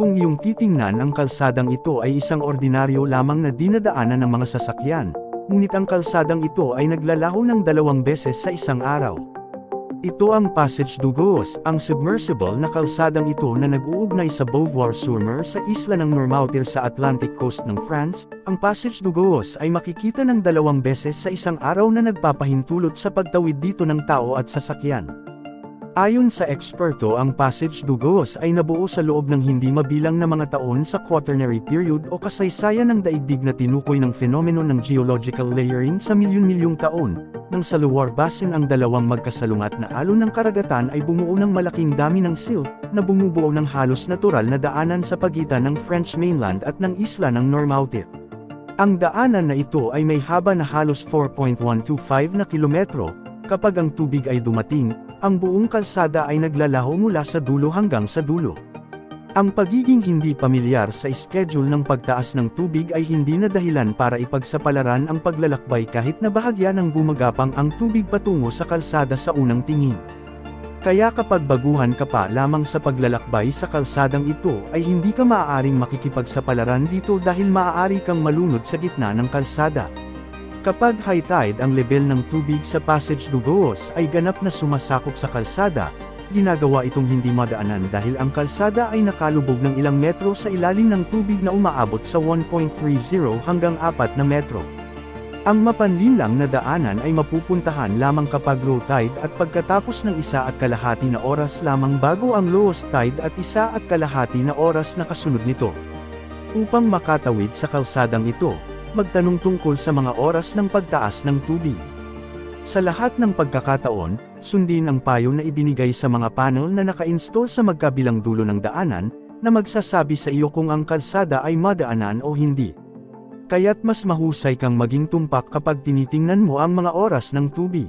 Kung iyong titingnan ang kalsadang ito ay isang ordinaryo lamang na dinadaanan ng mga sasakyan, ngunit ang kalsadang ito ay naglalaho ng dalawang beses sa isang araw. Ito ang Passage du Goos, ang submersible na kalsadang ito na nag-uugnay sa Beauvoir-sur-Mer sa isla ng Noirmoutier sa Atlantic coast ng France. Ang Passage du Goos ay makikita ng dalawang beses sa isang araw na nagpapahintulot sa pagtawid dito ng tao at sasakyan. Ayon sa eksperto ang Passage du Goos ay nabuo sa loob ng hindi mabilang na mga taon sa Quaternary Period o kasaysayan ng daigdig na tinukoy ng fenomeno ng geological layering sa milyon-milyong taon, nang sa Loire Basin ang dalawang magkasalungat na alon ng karagatan ay bumuo ng malaking dami ng silt, na bumubuo ng halos natural na daanan sa pagitan ng French mainland at ng isla ng Noirmoutier. Ang daanan na ito ay may haba na halos 4.125 na kilometro, kapag ang tubig ay dumating, ang buong kalsada ay naglalaho mula sa dulo hanggang sa dulo. Ang pagiging hindi pamilyar sa schedule ng pagtaas ng tubig ay hindi na dahilan para ipagsapalaran ang paglalakbay kahit na bahagya ng gumagapang ang tubig patungo sa kalsada sa unang tingin. Kaya kapag baguhan ka pa lamang sa paglalakbay sa kalsadang ito ay hindi ka maaaring makikipagsapalaran dito dahil maaari kang malunod sa gitna ng kalsada. Kapag high tide ang level ng tubig sa Passage du Goos ay ganap na sumasakop sa kalsada, ginagawa itong hindi madaanan dahil ang kalsada ay nakalubog ng ilang metro sa ilalim ng tubig na umaabot sa 1.30 hanggang 4 na metro. Ang mapanlinlang na daanan ay mapupuntahan lamang kapag low tide at pagkatapos ng isa at kalahati na oras lamang bago ang lowest tide at isa at kalahati na oras na kasunod nito. Upang makatawid sa kalsadang ito, magtanong tungkol sa mga oras ng pagtaas ng tubig. Sa lahat ng pagkakataon, sundin ang payo na ibinigay sa mga panel na naka-install sa magkabilang dulo ng daanan, na magsasabi sa iyo kung ang kalsada ay madaanan o hindi. Kaya't mas mahusay kang maging tumpak kapag tinitingnan mo ang mga oras ng tubig.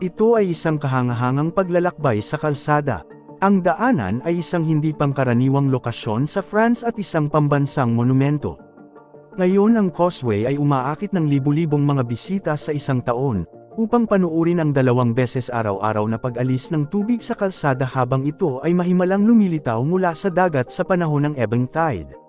Ito ay isang kahangahangang paglalakbay sa kalsada. Ang daanan ay isang hindi pangkaraniwang lokasyon sa France at isang pambansang monumento. Ngayon ang causeway ay umaakit ng libu-libong mga bisita sa isang taon, upang panuurin ang dalawang beses araw-araw na pag-alis ng tubig sa kalsada habang ito ay mahimalang lumilitaw mula sa dagat sa panahon ng ebeng tide.